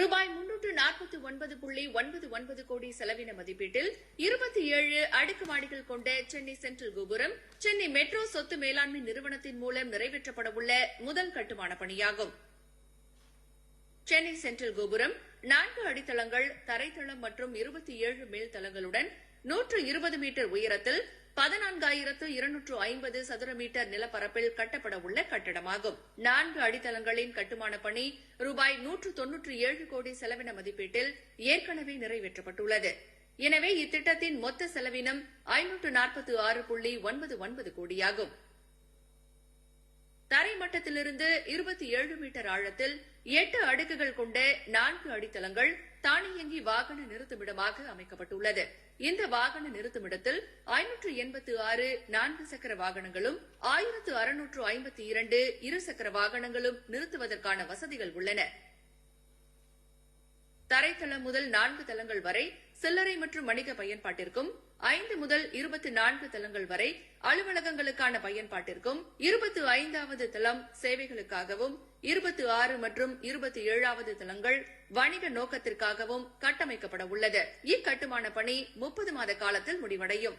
ரூபாய் முன்னூற்று நாற்பத்தி ஒன்பது புள்ளி ஒன்பது ஒன்பது கோடி செலவின மதிப்பீட்டில் இருபத்தி ஏழு அடுக்குமாடிகள் கொண்ட சென்னை சென்ட்ரல் கோபுரம் சென்னை மெட்ரோ சொத்து மேலாண்மை நிறுவனத்தின் மூலம் நிறைவேற்றப்படவுள்ள முதல் கட்டுமான பணியாகும். சென்னை சென்ட்ரல் கோபுரம் நான்கு அடித்தளங்கள் தரைத்தளம் மற்றும் இருபத்தி ஏழு மேல்தளங்களுடன் நூற்று இருபது மீட்டர் உயரத்தில் பதினான்காயிரத்து இருநூற்று ஐம்பது சதுர மீட்டர் நிலப்பரப்பில் கட்டப்பட உள்ள கட்டடமாகும். நான்கு அடித்தளங்களின் கட்டுமான பணி ரூபாய் நூற்று தொன்னூற்று ஏழு கோடி செலவின மதிப்பீட்டில் ஏற்கனவே நிறைவேற்றப்பட்டுள்ளது. எனவே இத்திட்டத்தின் மொத்த செலவினம் ஐநூற்று நாற்பத்தி ஆறு புள்ளி ஒன்பது ஒன்பது கோடியாகும். மட்டத்திலிருந்து இருபத்தி ஏழு மீட்டர் ஆழத்தில் எட்டு அடுக்குகள் கொண்ட நான்கு அடித்தளங்கள் தானியங்கி வாகன நிறுத்துமிடமாக அமைக்கப்பட்டுள்ளது. இந்த வாகன நிறுத்துமிடத்தில் ஐநூற்று எண்பத்து ஆறு நான்கு சக்கர வாகனங்களும் ஆயிரத்து அறுநூற்று ஐம்பத்தி இரண்டு இருசக்கர வாகனங்களும் நிறுத்துவதற்கான வசதிகள் உள்ளன. தரைத்தளம் முதல் நான்கு தளங்கள் வரை சில்லறை மற்றும் வணிக பயன்பாட்டிற்கும் ஐந்து முதல் இருபத்தி நான்கு தளங்கள் வரை அலுவலகங்களுக்கான பயன்பாட்டிற்கும் இருபத்தி ஐந்தாவது தளம் சேவைகளுக்காகவும் இருபத்தி ஆறு மற்றும் இருபத்தி ஏழாவது தளங்கள் வணிக நோக்கத்திற்காகவும் கட்டமைக்கப்பட உள்ளது. இக்கட்டுமான பணி முப்பது மாத காலத்தில் முடிவடையும்.